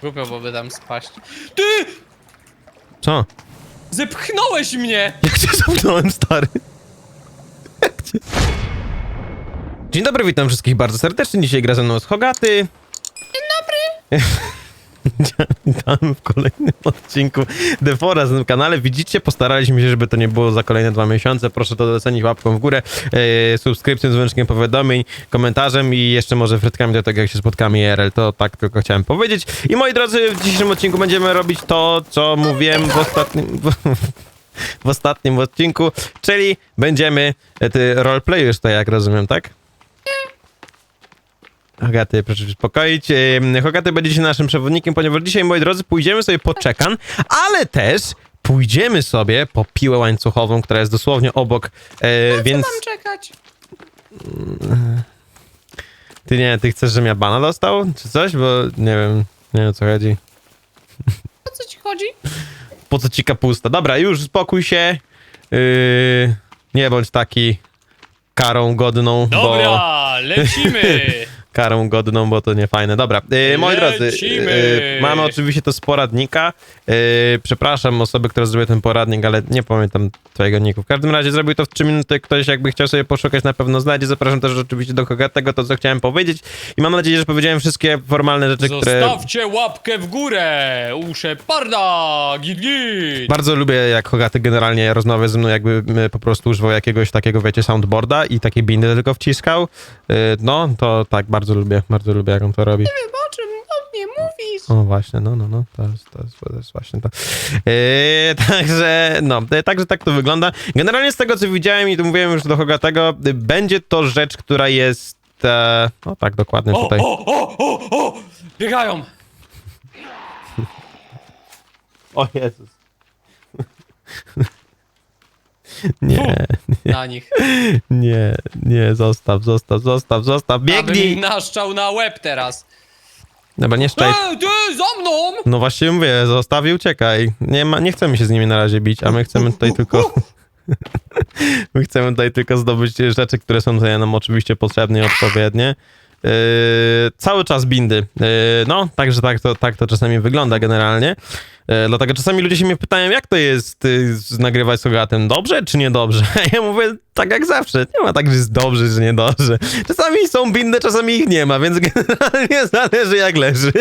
Głupio byłoby tam spaść. Ty! Co? Zepchnąłeś mnie! Jak cię zamknąłem, stary? Jak cię... Dzień dobry, witam wszystkich bardzo serdecznie. Dzisiaj gra ze mną z Hogaty. Dzień dobry. Witam w kolejnym odcinku Defora na tym kanale. Widzicie, postaraliśmy się, żeby to nie było za kolejne dwa miesiące. Proszę to docenić łapką w górę, e, subskrypcją, dzwoneczkiem powiadomień, komentarzem i jeszcze może frytkami do tego, jak się spotkamy IRL. To tak tylko chciałem powiedzieć. I moi drodzy, w dzisiejszym odcinku będziemy robić to, co mówiłem w ostatnim... w ostatnim odcinku, czyli będziemy e, ty roleplayujesz to, jak rozumiem, tak? Hogaty, proszę się uspokoić. Em, Hogaty będzie się naszym przewodnikiem, ponieważ dzisiaj, moi drodzy, pójdziemy sobie po czekan, ale też pójdziemy sobie po piłę łańcuchową, która jest dosłownie obok, e, więc Mam czekać. ty nie, ty chcesz, żebym ja bana dostał, czy coś, bo nie wiem, nie wiem o co chodzi. O co ci chodzi? Po co ci kapusta? Dobra, już spokój się, yy, nie bądź taki karą godną, bo... Dobra, lecimy! karą godną, bo to nie fajne. Dobra, yy, moi drodzy, Lecimy. yy, mamy oczywiście to z poradnika. Yy, przepraszam osoby, które zrobiły ten poradnik, ale nie pamiętam twojego niku. W każdym razie zrobił to w 3 minuty. Ktoś jakby chciał sobie poszukać, na pewno znajdzie. Zapraszam też oczywiście do Kogatego, to co chciałem powiedzieć. I mam nadzieję, że powiedziałem wszystkie formalne rzeczy, które... Zostawcie łapkę w górę! Usze parda! Git git! Bardzo lubię, jak Hogaty generalnie rozmawia ze mną, jakby y, po prostu używał jakiegoś takiego, wiecie, soundboarda i takie bindy tylko wciskał. Yy, no, to tak, bardzo lubię, bardzo lubię, jak on to robi. O czym o mnie mówisz? O, właśnie, no, no, no, to jest, to jest, to jest właśnie to. Yy, także, no, yy, także tak to wygląda. Generalnie z tego, co widziałem i tu mówiłem już do Hogatego, yy, będzie to rzecz, która jest, e, no tak, dokładnie O, tutaj. o, o, o, o! Biegają! O Jezus. Nie, Na nich. nie, nie, zostaw, zostaw, zostaw, zostaw, Abym ich biegnij! naszczał na łeb teraz. Dobra, nie szczaj. Ej, ty, za mną! No właśnie mówię, zostaw i uciekaj. Nie, ma, nie chcemy się z nimi na razie bić, a my chcemy tutaj tylko... my chcemy tutaj tylko zdobyć rzeczy, które są nam oczywiście potrzebne i odpowiednie. Yy, cały czas bindy. Yy, no, także tak to, tak to czasami wygląda generalnie. Yy, dlatego czasami ludzie się mnie pytają, jak to jest nagrywać z Hogatem, dobrze czy niedobrze? A ja mówię tak jak zawsze, nie ma tak, że jest dobrze czy niedobrze. Czasami są bindy, czasami ich nie ma, więc generalnie zależy jak leży.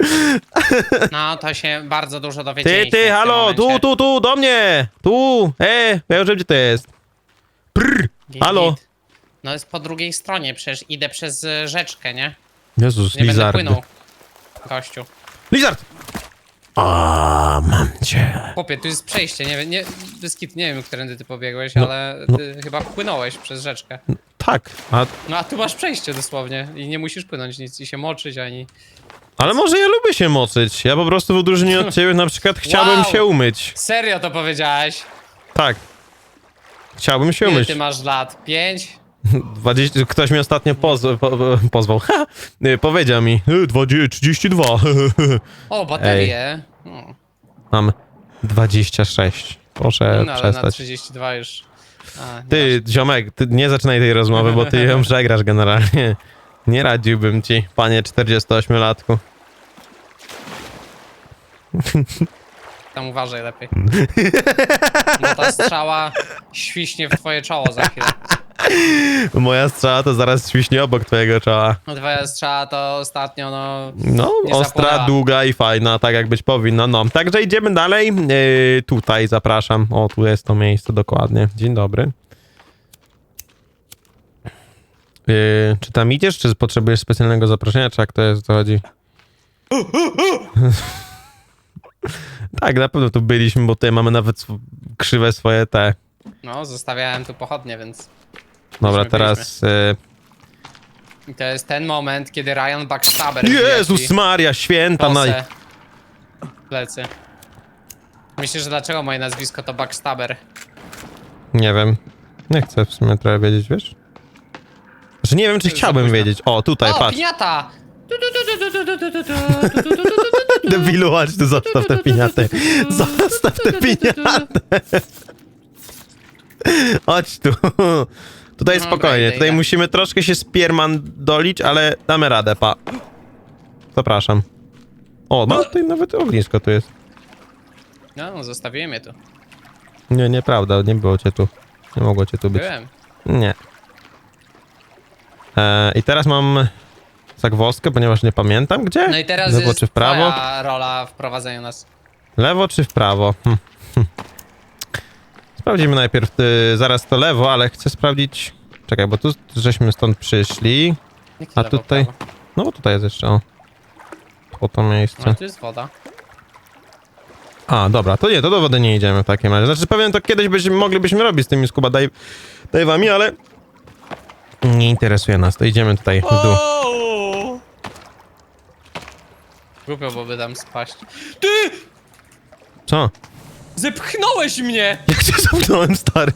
No, to się bardzo dużo Ty, dowiedzieliśmy ty, w tym halo, tu, tu, tu, do mnie! Tu, e, ja już wiem, gdzie to jest. Prr, halo. No jest po drugiej stronie, przecież idę przez y, rzeczkę, nie? Jezus, Nie będę płynął. Gościu. Lizard! A, mam cię. Chłopie, tu jest przejście, nie wiem, nie, Dyskit, nie wiem, którędy ty pobiegłeś, No, ale ty chyba płynąłeś przez rzeczkę. Tak, a, No a tu masz przejście dosłownie i nie musisz płynąć nic i się moczyć ani... ale może ja lubię się moczyć. Ja po prostu w odróżnieniu od ciebie na przykład chciałbym Wow. się umyć. Serio to powiedziałeś? Tak. Chciałbym się Ile umyć. ty masz lat? Pięć? 20, ktoś mi ostatnio po, po, pozwał. Ha! Y, Powiedział mi. y, 20, 32. O, baterie. No, Mam 26. Proszę no ale na przestać. 32 już... A, Ty, ziomek, ty nie zaczynaj tej rozmowy, bo ty ją przegrasz generalnie. Nie radziłbym ci, panie 48-latku. Tam uważaj lepiej. Bo ta strzała świśnie w twoje czoło za chwilę. Moja strzała to zaraz świśnie obok twojego czoła. No twoja strzała to ostatnio, no... No, Nie ostra, zapłonęła. długa i fajna, tak jak być powinno. No, także idziemy dalej. Yy, tutaj zapraszam. O, tu jest to miejsce dokładnie. Dzień dobry. Yy, czy tam idziesz, czy potrzebujesz specjalnego zaproszenia, czy jak to jest, o co chodzi? tak, na pewno tu byliśmy, bo tutaj mamy nawet sw- krzywe swoje te. No, zostawiałem tu pochodnie, więc... Dobra, teraz... Yy, I to jest ten moment, kiedy Ryan Backstabber Jezus wbija ci Maria, święta naj... kosę w plecy. Myślisz, że dlaczego moje nazwisko to Backstabber? Nie wiem. Nie chcę w sumie trochę wiedzieć, wiesz? Że nie wiem, czy chciałbym późno. wiedzieć. O, tutaj, O, patrz. piniata! Debilu, chodź tu, zostaw tę piniatę. Zostaw tę piniatę. Chodź tu. Tutaj Dobra, spokojnie, tutaj musimy troszkę się spierman dolić, ale damy radę, pa. Zapraszam. O, no tutaj nawet ognisko tu jest. No, no, zostawiłem je tu. Nie, nieprawda, nie było cię tu. Nie mogło cię tu być. Byłem. Nie. E, I teraz mam zagwozdkę, ponieważ nie pamiętam gdzie. No i teraz Lewo jest czy w prawo? twoja rola wprowadzenia nas. Lewo czy w prawo? Hm. Sprawdzimy najpierw y, zaraz to lewo, ale chcę sprawdzić... Czekaj, bo tu żeśmy stąd przyszli. Jakie A lewo, tutaj- prawo? No bo tutaj jest jeszcze, o. To miejsce. No, tu jest woda. A, dobra, to nie, to do wody nie idziemy w takim razie. Znaczy pewnie to kiedyś byśmy, moglibyśmy robić z tymi scuba dive, dive'ami, ale... Nie interesuje nas, to idziemy tutaj w dół. Głupio byłoby tam spaść. Ty! Co? Zepchnąłeś mnie! Jak cię zepchnąłem, stary?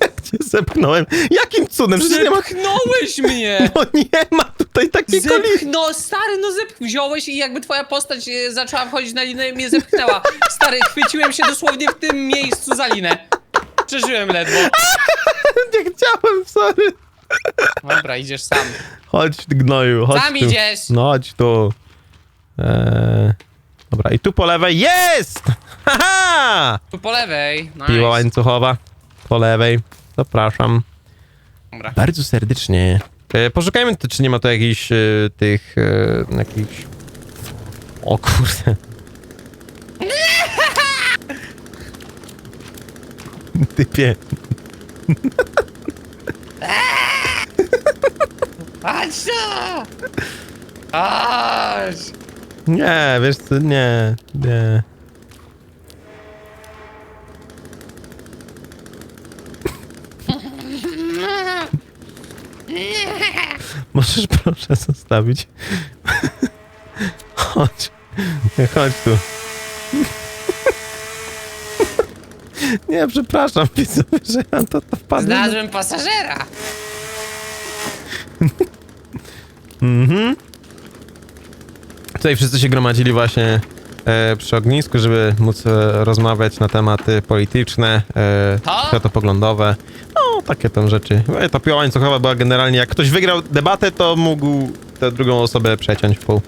Jak cię zepchnąłem? Jakim cudem? Przecież nie ma... Zepchnąłeś mnie! No nie ma tutaj takiej koli... Zepchnął, stary, no zep... wziąłeś i jakby twoja postać e, zaczęła wchodzić na linę i mnie zepchnęła. Stary, chwyciłem się dosłownie w tym miejscu za linę. Przeżyłem ledwo. Nie chciałem, sorry. Dobra, idziesz sam. Chodź, gnoju, chodź Sam tu. idziesz! No chodź tu. Eee... Dobra, i tu po lewej jest! Haha! Tu po lewej. Nice. Piła łańcuchowa. Po lewej. Zapraszam. Dobra. Bardzo serdecznie. E, poszukajmy, czy nie ma tu jakichś e, tych... E, jakichś... O kurde. Typie. Chodź tu! Nie, wiesz co, nie, nie. Możesz proszę zostawić. Chodź. Nie, chodź tu. Nie, przepraszam, widzowie, że ja to, to wpadłem. Znalazłem pasażera! Mhm. Tutaj wszyscy się gromadzili właśnie e, przy ognisku, żeby móc e, rozmawiać na tematy polityczne, e, To? światopoglądowe. No, takie tam rzeczy. E, Ta piła łańcuchowa była generalnie, jak ktoś wygrał debatę, to mógł tę drugą osobę przeciąć w pół.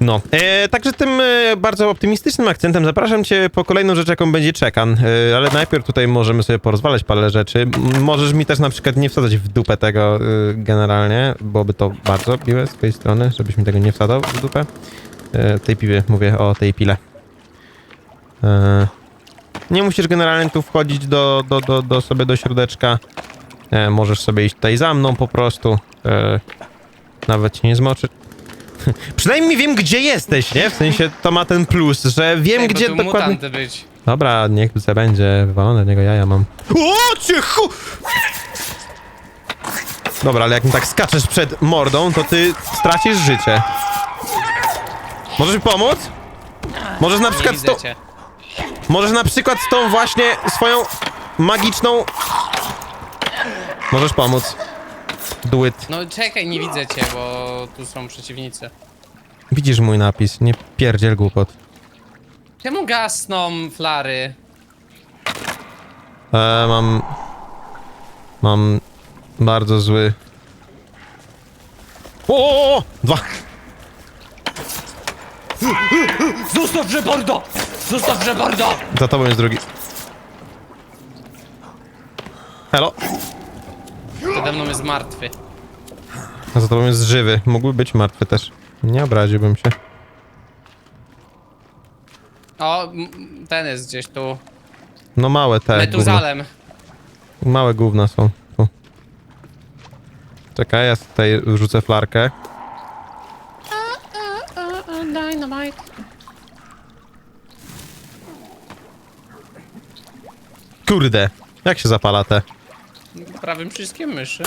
No, e, także tym e, bardzo optymistycznym akcentem zapraszam cię po kolejną rzecz, jaką będzie czekan, e, ale najpierw tutaj możemy sobie porozwalać parę rzeczy. Możesz mi też na przykład nie wsadzać w dupę tego e, generalnie, byłoby to bardzo miłe z twojej strony, żebyś mi tego nie wsadzał w dupę. E, tej piwie, mówię o tej pile. E, nie musisz generalnie tu wchodzić do, do, do, do sobie do środeczka. E, możesz sobie iść tutaj za mną po prostu. E, nawet cię nie zmoczy. Przynajmniej wiem, gdzie jesteś, nie? W sensie to ma ten plus, że wiem, Ej, bo gdzie tu dokładnie. mutanty być. Dobra, niech se będzie. Wywalone niego jaja mam. O, cię chu... Dobra, ale jak mi tak skaczesz przed mordą, to ty stracisz życie. Możesz mi pomóc? Możesz na Nie przykład z widzę tą... cię. Możesz na przykład z tą właśnie swoją magiczną... Możesz pomóc. Do it. No czekaj, nie widzę cię, bo tu są przeciwnicy. Widzisz mój napis, nie pierdziel głupot. Czemu gasną flary? E, mam... Mam... Bardzo zły... O! Dwa! Zostaw Rebordo! Zostaw Rebordo! Za tobą jest drugi. Halo? Przede mną jest martwy. A za tobą jest żywy. Mógłby być martwy też. Nie obraziłbym się. O, m- ten jest gdzieś tu. No małe te gówna. Metuzalem. Małe gówna są. Tu. Czekaj, ja tutaj rzucę flarkę. Dynamite. Kurde! Jak się zapala te? Prawym przyciskiem myszy.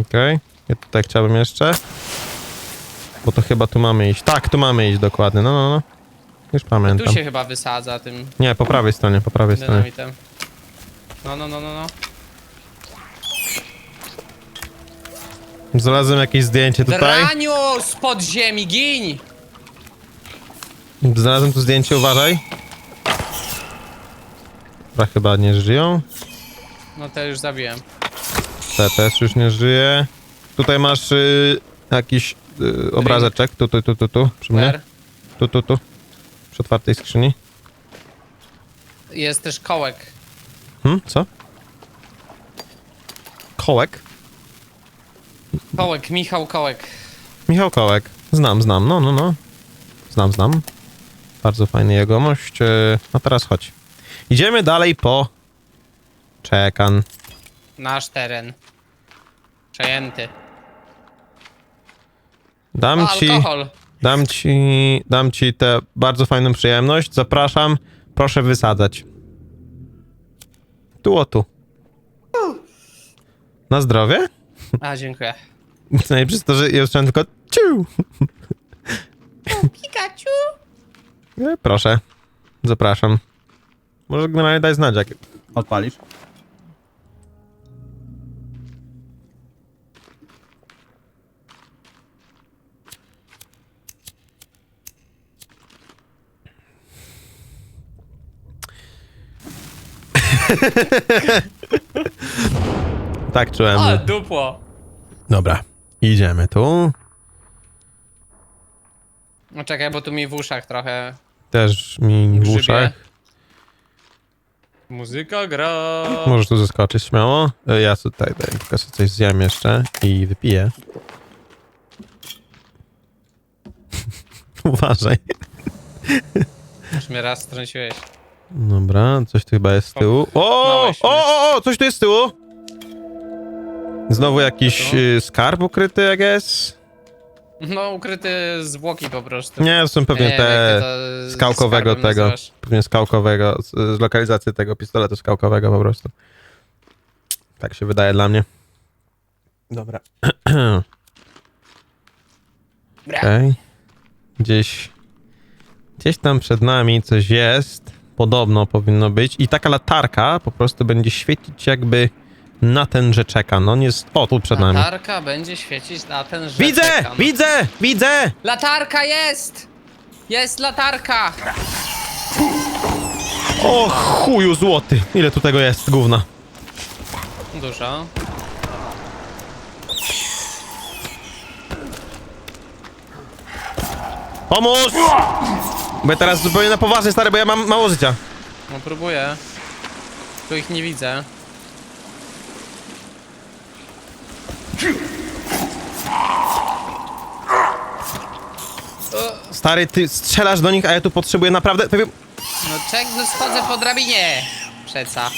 Okej. Ja tutaj chciałbym jeszcze. Bo to chyba tu mamy iść. Tak, tu mamy iść dokładnie. No, no, no. Już pamiętam. Tu się chyba wysadza tym Nie, po prawej stronie, po prawej stronie. dynamitem. No, no, no, no, no. Znalazłem jakieś zdjęcie tutaj. Draniu! Spod ziemi, giń! Znalazłem tu zdjęcie, uważaj. Dobra, chyba nie żyją. No to już zabiłem. Te też już nie żyje. Tutaj masz y, jakiś y, obrazeczek. Tu, tu, tu, tu, tu. Przy mnie. Tu, tu, tu. Przy otwartej skrzyni. Jest też kołek. Hmm? Co? Kołek? Kołek, Michał Kołek. Michał Kołek. Znam, znam. No, no, no. Znam, znam. Bardzo fajny jegomość. Y, No teraz chodź. Idziemy dalej po... Czekan. Nasz teren. Przejęty. Dam O, ci... alkohol. Dam ci, dam ci tę bardzo fajną przyjemność. Zapraszam. Proszę wysadzać. Tu o tu. Na zdrowie? A, dziękuję. Najlepsze jest to, że ja usłyszałem tylko ciu. Pikachu! E, Proszę. Zapraszam. Może generalnie daj znać, jak odpalisz. tak czułem. O, dupło. Dobra. Idziemy tu. No czekaj, bo tu mi w uszach trochę Też mi w grzybie. uszach. Muzyka gra. Możesz tu zeskoczyć śmiało. E, Ja tutaj daj, tylko sobie coś zjem jeszcze i wypiję. Uważaj. Już mnie raz strąciłeś. Dobra, coś tu chyba jest z tyłu. O, o, Małeś mnie. o, o, coś tu jest z tyłu. Znowu jakiś Co to? y, skarb ukryty, I guess? No, ukryty zwłoki po prostu. Nie, to są pewnie Nie wiem, jak te ty to skałkowego skarbem tego. nazywasz. Pewnie skałkowego, z, z lokalizacji tego pistoletu skałkowego po prostu. Tak się wydaje dla mnie. Dobra. Bra. Okej. Gdzieś. Gdzieś tam przed nami coś jest. Podobno powinno być. I taka latarka po prostu będzie świecić jakby na ten rzeczeka. No nie jest. O, tu przed nami. Latarka będzie świecić na ten rzeczek. Widzę! no. Widzę! Widzę! Latarka jest! Jest latarka! O chuju złoty! Ile tu tego jest, gówna? Dużo. Pomóż! Bo ja teraz zupełnie na poważnie, stary, bo ja mam mało życia. No próbuję. Tu ich nie widzę. Stary, ty strzelasz do nich, a ja tu potrzebuję naprawdę... No czek, no schodzę po drabinie. Przeca.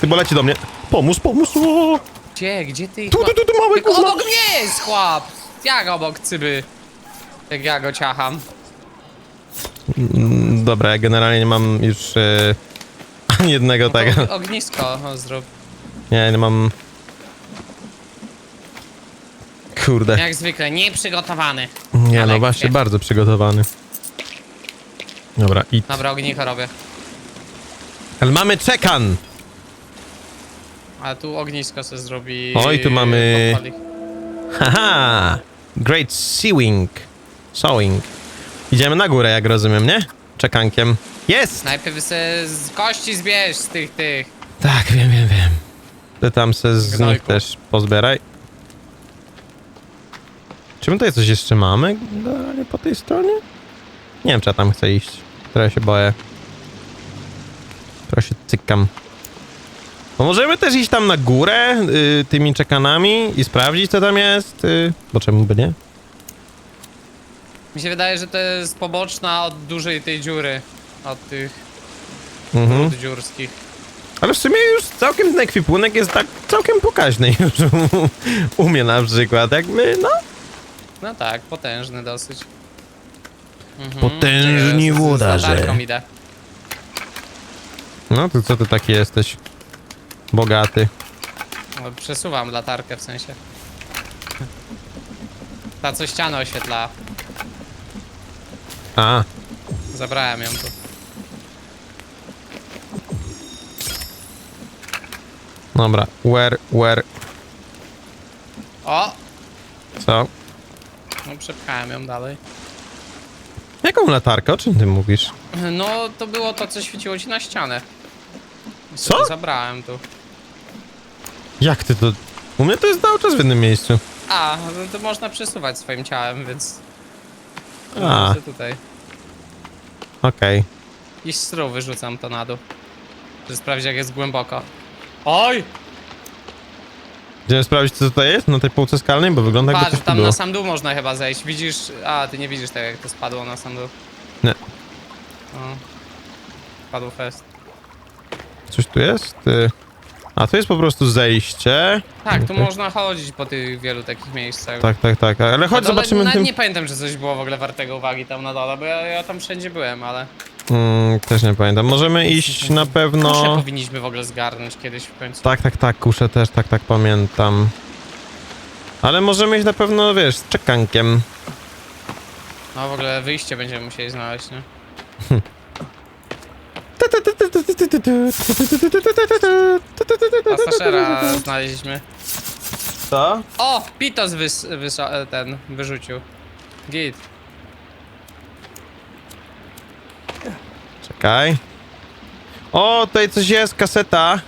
ty bo leci do mnie. Pomóż, pomóż! O! Gdzie, gdzie ty ich Tu, ma- tu, tu, tu, małe Tylko gówno! obok mnie jest chłop! Jak obok cyby? Jak ja go ciacham. Mm, Dobra, ja generalnie nie mam już e, ani jednego tego. og- Ognisko o, zrób. Nie, nie mam... Kurde. Jak zwykle, nieprzygotowany. Nie, no właśnie, bardzo przygotowany. Dobra, i... Dobra, ognicho robię. Ale mamy czekan! A tu ognisko se zrobi. Oj, tu mamy- podpali. Haha! Great sewing. Sewing. Idziemy na górę, jak rozumiem, nie? Czekankiem. Jest! Najpierw se z kości zbierz z tych, tych. Tak, wiem, wiem, wiem. Ty tam se z nich Gnojku. też pozbieraj. Czy my tutaj coś jeszcze mamy? Dalej po tej stronie? Nie wiem, czy ja tam chcę iść. Trochę się boję. Trochę się cykam. No możemy też iść tam na górę y, tymi czekanami i sprawdzić, co tam jest. Y, bo czemu by nie? Mi się wydaje, że to jest poboczna od dużej tej dziury. Od tych Mhm. rud dziurskich. Ale w sumie już całkiem ten ekwipunek jest tak całkiem pokaźny już u mnie na przykład. Jakby, no, No tak, potężny dosyć. Mhm. Potężni Czekaj, z- z- włodarze. Latarką idę. No to co ty taki jesteś? Bogaty. No, Przesuwam latarkę w sensie. Ta co ścianę oświetla. A, Zabrałem ją tu. dobra. Where, where, O! No przepchałem ją dalej. Jaką latarkę? O czym ty mówisz? No to było to, co świeciło ci na ścianę. I Co? sobie Zabrałem tu. Jak ty to... U mnie to jest cały czas w jednym miejscu. A, no to można przesuwać swoim ciałem, więc... A. Może tutaj. Okej. I stru wyrzucam to na dół. Żeby sprawdzić jak jest głęboko. Oj! Idziemy sprawdzić, co tutaj jest na tej półce skalnej, bo wygląda jakby Patrz, coś tu tam było. na sam dół można chyba zejść. Widzisz... A, ty nie widzisz tego jak to spadło na sam dół. Nie. O. Padł fest. Coś tu jest? Y, A, tu jest po prostu zejście. Tak, tu Okej. można chodzić po tych wielu takich miejscach. Tak, tak, tak. Ale chodź, zobaczymy tym... Nie pamiętam, czy coś było w ogóle wartego uwagi tam na dole, bo ja, ja tam wszędzie byłem, ale... Mm, też nie pamiętam. Możemy iść na Kusze pewno... powinniśmy w ogóle zgarnąć kiedyś w końcu. Tak, tak, tak, kuszę też, tak, tak, pamiętam. Ale możemy iść na pewno, wiesz, z czekankiem. No w ogóle wyjście będziemy musieli znaleźć, nie? Pasażera znaleźliśmy. Co? O! Pitos wys, ten wyrzucił. Git. Czekaj. O, tutaj coś jest, kaseta.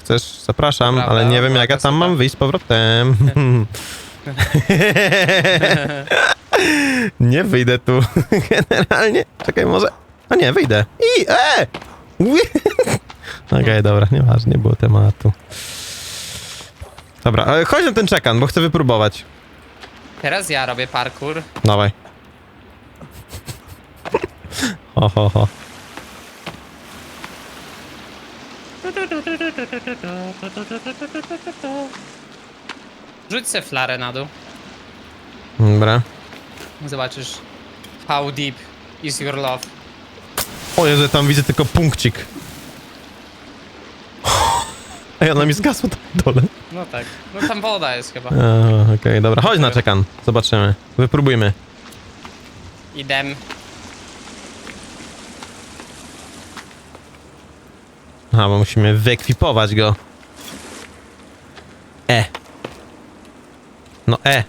Chcesz? Zapraszam, ale nie wiem jak ja tam kaseta. mam wyjść z powrotem. nie wyjdę tu. Generalnie. Czekaj, może. A nie, wyjdę. I e! Okej, dobra, nieważne, nie było tematu. Dobra, ale chodź na ten czekan, bo chcę wypróbować. Teraz ja robię parkour. Dawaj. Ho, ho, ho. Rzuć se flarę na dół. Dobra. Zobaczysz. How deep is your love. O Jezu, tam widzę tylko punkcik. Ej, ona mi zgasła tam dole. No tak. No tam woda jest chyba. Okej, dobra, chodź na czekan. Zobaczymy. Wypróbujmy. Idem. Aha, bo musimy wyekwipować go. E. No E.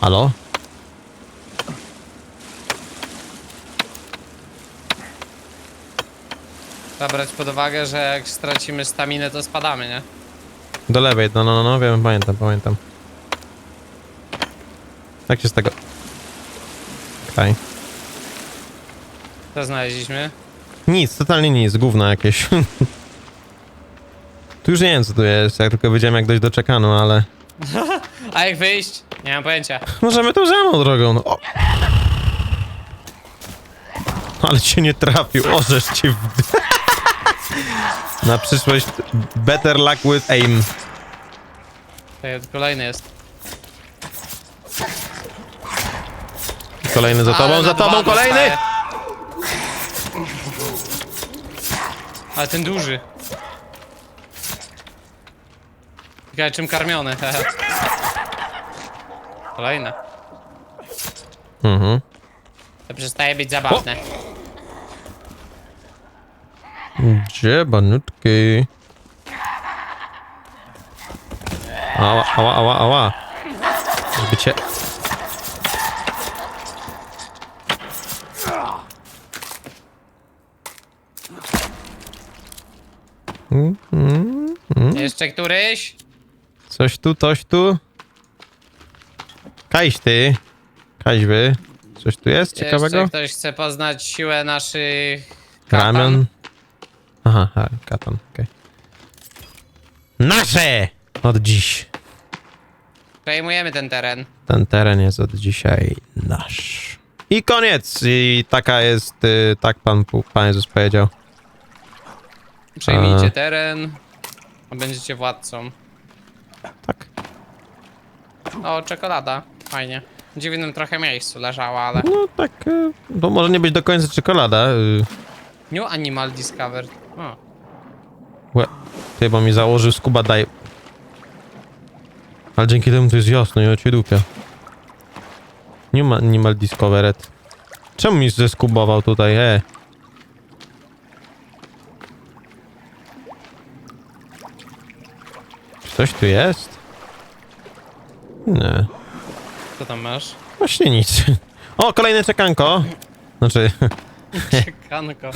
Halo? Trzeba brać pod uwagę, że jak stracimy staminę, to spadamy, nie? Do lewej, no, no, no, no, wiem, pamiętam, pamiętam. Jak się z tego... Okej. Co znaleźliśmy? Nic, totalnie nic, gówno jakieś. tu już nie wiem co tu jest, ja tylko wiedziałem jak dojść do czekanu, ale... A jak wyjść? Nie mam pojęcia. Możemy tą samą drogą, no. O. Ale cię nie trafił, orzesz cię w... Na przyszłość better luck with aim. Tutaj kolejny jest. Kolejny za tobą, Ale za na tobą, dwa kolejny! dostaję. Ale ten duży. Ciekawe czym karmiony. hehe. Kolejne. Mhm. To przestaje być zabawne. Gdzie banutki? Ała, ała, ała, ała. Żeby cię... Mm, mm, mm. Jeszcze któryś? Coś tu, coś tu. Kajś ty. Kaś wy. Coś tu jest ciekawego? Jeszcze ktoś chce poznać siłę naszych katan? Ramion. Aha, ha, katan, okej. Nasze! Od dziś. Przejmujemy ten teren. Ten teren jest od dzisiaj nasz. I koniec! I taka jest, y, tak pan, pan Jezus powiedział. Przejmijcie A. teren. A będziecie władcą. Tak. O, czekolada. Fajnie. W dziwnym trochę miejscu leżała, ale... No tak, y, to może nie być do końca czekolada. y. New Animal Discovered. O. Łe, ty, bo mi założył scuba dive. Ale dzięki temu to jest jasno, ja cię dupia. Nie ma Animal Discovered. Czemu mi zeskubował tutaj, e? Coś tu jest? Nie. Co tam masz? Właśnie nic. O, kolejne czekanko. Znaczy, Ciekanko.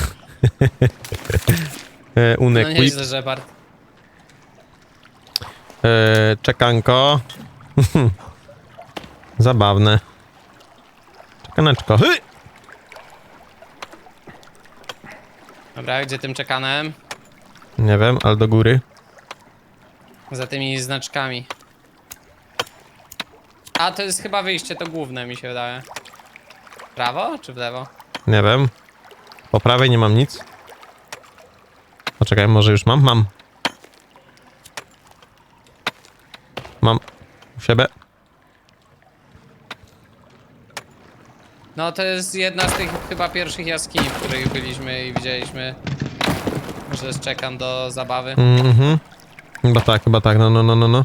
e, No unek whip. nieźle, Żebart. Yy, czekanko. Zabawne. Czekaneczko. Hy! Dobra, gdzie tym czekanem? Nie wiem, ale do góry. Za tymi znaczkami. A, to jest chyba wyjście, to główne mi się wydaje. Prawo czy w lewo? Nie wiem. Po prawej nie mam nic. Poczekaj, może już mam? Mam. Mam. U siebie. No to jest jedna z tych chyba pierwszych jaskini, w których byliśmy i widzieliśmy, że jest czekan do zabawy. Mhm. Chyba tak, chyba tak. No, no, no, no, no.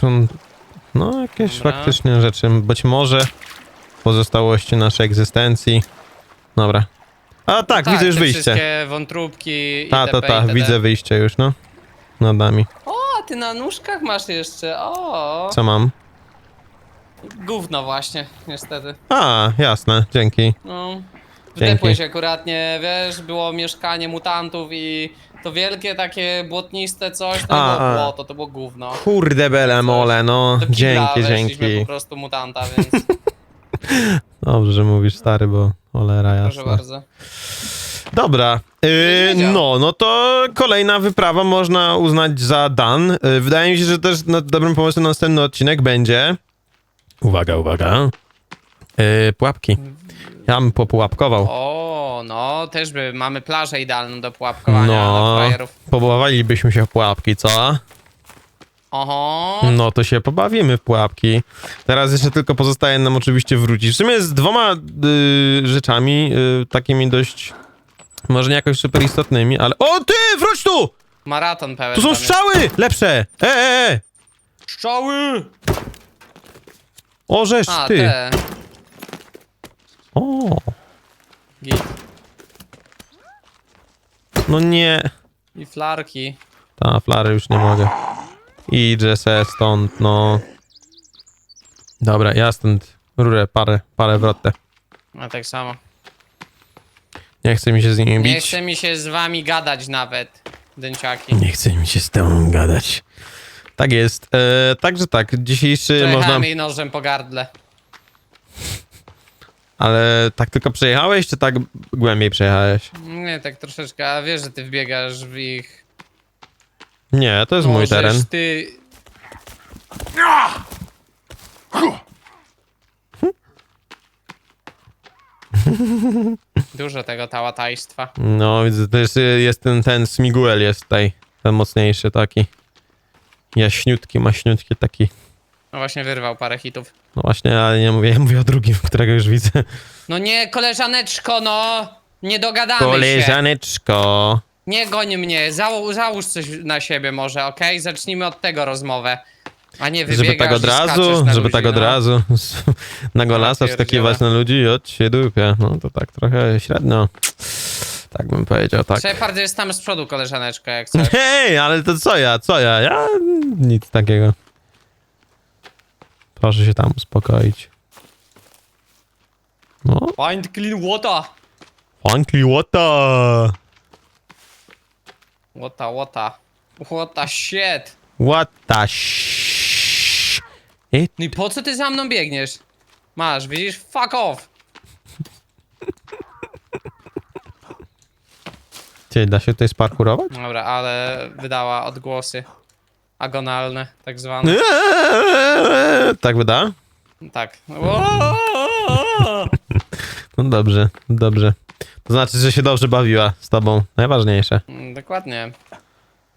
Są, no, jakieś Dobra. faktycznie rzeczy. Być może pozostałości naszej egzystencji. Dobra. A tak, widzę już te wyjście. wszystkie wątróbki Ta, itp. ta, ta, itd. widzę wyjście już, no. Nad nami. O, a ty na nóżkach masz jeszcze, o. Co mam? Gówno właśnie, niestety. A, jasne, dzięki. No. Dzięki. Wdepłeś akuratnie, wiesz, było mieszkanie mutantów i to wielkie takie błotniste coś, to nie A, było a. błoto, to było gówno. Kurde bele mole, no. Kibla Dzięki, weszliśmy dzięki. po prostu mutanta, więc Dobrze, że mówisz stary, bo cholera proszę jasna. bardzo. Dobra, yy, wiedział. no, no to kolejna wyprawa można uznać za dan. Yy, wydaje mi się, że też no, dobrym pomysłem na następny odcinek będzie... Uwaga, uwaga. Yy, pułapki. Ja bym popułapkował. O, no, też by, mamy plażę idealną do pułapkowania No, dla frajerów. pobawilibyśmy się w pułapki, co? Oho, No to się pobawimy w pułapki. Teraz jeszcze tylko pozostaje nam oczywiście wrócić. W sumie z dwoma y, rzeczami, y, takimi dość, może nie jakoś super istotnymi, ale... O ty, wróć tu! maraton pełen. Tu są tam jest. strzały! Lepsze! E, e, e! Strzały! O, żeż, A, ty! te. O, Git. no nie. I flarki. Ta, flary już nie mogę. Idzie se stąd, no. Dobra, ja stąd rurę, parę, parę wrotę. A tak samo. Nie chce mi się z nimi Nie bić. chce mi się z wami gadać nawet, dęciaki. Nie chce mi się z tobą gadać. Tak jest. E, także tak, dzisiejszy można... Przejechałem jej nożem po gardle. Ale tak tylko przejechałeś, czy tak głębiej przejechałeś? Nie, tak troszeczkę, a wiesz, że ty wbiegasz w ich... Nie, to jest mój Możesz teren. ty... Dużo tego tałatajstwa. No, widzę, to jest, jest ten, ten Smiguel jest tutaj, ten mocniejszy taki. Jaśniutki, maśniutki taki. No właśnie wyrwał parę hitów. No właśnie, ale nie mówię, ja mówię o drugim, którego już widzę. No nie, koleżaneczko, no! Nie dogadamy się. Koleżaneczko. Nie goń mnie, załóż, załóż coś na siebie może, okej? Zacznijmy od tego rozmowę. A nie wybiegasz Żeby tak od i skaczesz razu, na żeby ludzi, tak od no. razu na golasa wskakiwać na ludzi i od się dupie. No to tak trochę średnio. Tak bym powiedział, tak. Shepard jest tam z przodu, koleżaneczko, jak chcesz. Hej, ale to co ja, co ja? Ja nic takiego. Proszę się tam uspokoić. No, Find clean water! funky water. Łota, łota. Łota shit! What the sh... It? No i po co ty za mną biegniesz? Masz, widzisz? Fuck off! Ty, da się tutaj sparkurować? Dobra, ale wydała odgłosy agonalne, tak zwane. Tak wyda? Tak. No dobrze, dobrze. To znaczy, że się dobrze bawiła z tobą. Najważniejsze. Mm, Dokładnie.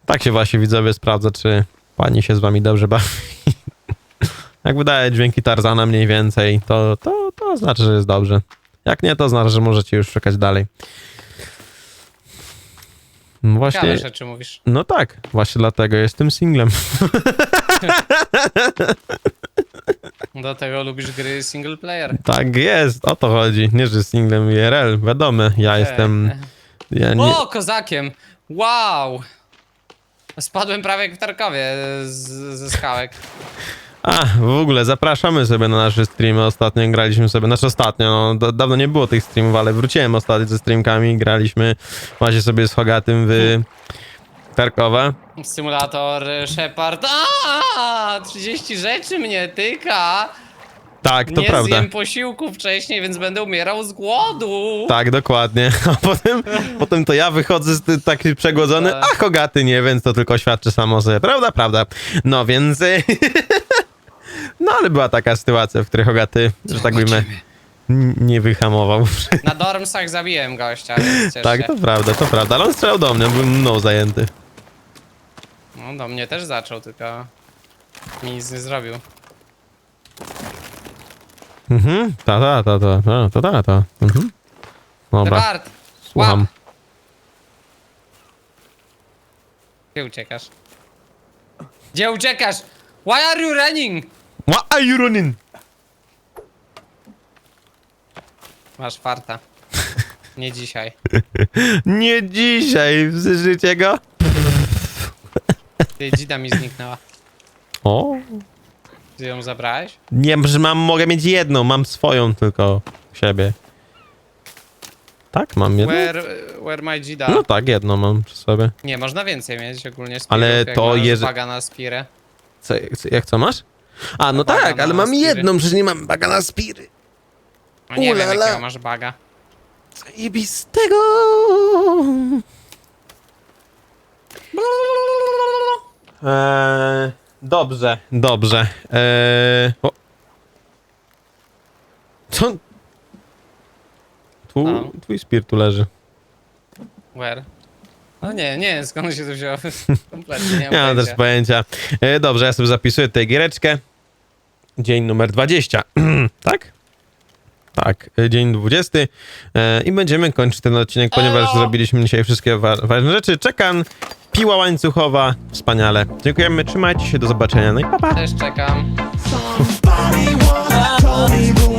Tak się właśnie widzowie sprawdza, czy pani się z wami dobrze bawi. Jak wydaje dźwięki Tarzana mniej więcej, to, to, to znaczy, że jest dobrze. Jak nie, to znaczy, że możecie już szukać dalej. No właśnie, Ciekawe rzeczy mówisz. no tak, właśnie dlatego jestem singlem. Do tego lubisz gry single player. Tak jest, o to chodzi. Nie, że singlem IRL, wiadomo, ja jestem... Ja nie, O, kozakiem! Wow! Spadłem prawie jak w Tarkowie z, ze skałek. A, w ogóle zapraszamy sobie na nasze streamy. Ostatnio graliśmy sobie, znaczy ostatnio, no, da, dawno nie było tych streamów, ale wróciłem ostatnio ze streamkami, graliśmy właśnie sobie z Hogatym w Tarkowa. Symulator y, Shepard. A, 30 rzeczy mnie tyka. Tak, to nie prawda. zjem posiłku wcześniej, więc będę umierał z głodu. Tak, dokładnie. A potem, potem to ja wychodzę z ty- taki przegłodzony, Tak. a Hogaty nie, więc to tylko świadczy samo sobie. Prawda, prawda. No więc... No ale była taka sytuacja, w której Hogaty, że tak n- nie wyhamował. Na dormsach zabiłem gościa, więc cieszę Tak, się. to prawda, to prawda, ale on strzelał do mnie, byłem mną zajęty. No do mnie też zaczął, tylko mi nic nie zrobił. Mhm, ta, ta, ta, ta, ta, ta, ta, ta. Mhm. Dobra, słucham. Gdzie uciekasz? Gdzie uciekasz? Why are you running? Why are you running? Masz farta. Nie dzisiaj. Nie dzisiaj, słyszycie go? Ty, dzida mi zniknęła. O, Ty ją zabrałeś? nie, że mam, mogę mieć jedną, mam swoją tylko u siebie. Tak, mam jedną? Where, where my dzida? No tak, jedną mam przy sobie. Nie, można więcej mieć ogólnie spirów, Ale jak to masz jeże- baga na spirę. Co- jak co masz? A, no Baga tak, na ale mam jedną, przecież nie mam baga na spiry. No nie wiem, Ulala. jakiego masz baga. Zajebistego. Eee, dobrze, dobrze. Eee, o. Co? Tu, No. twój spirit tu leży. Where? No nie, nie, skąd się to wzięło? Kompletnie nie mam Nie mam też pojęcia. pojęcia. E, dobrze, ja sobie zapisuję tę giereczkę. Dzień numer 20. tak? Tak, e, dzień 20. E, I będziemy kończyć ten odcinek, ponieważ Elo! zrobiliśmy dzisiaj wszystkie wa ważne rzeczy. Czekan, piła łańcuchowa, wspaniale. Dziękujemy, trzymajcie się, do zobaczenia. No i pa, pa. Też czekam. Somebody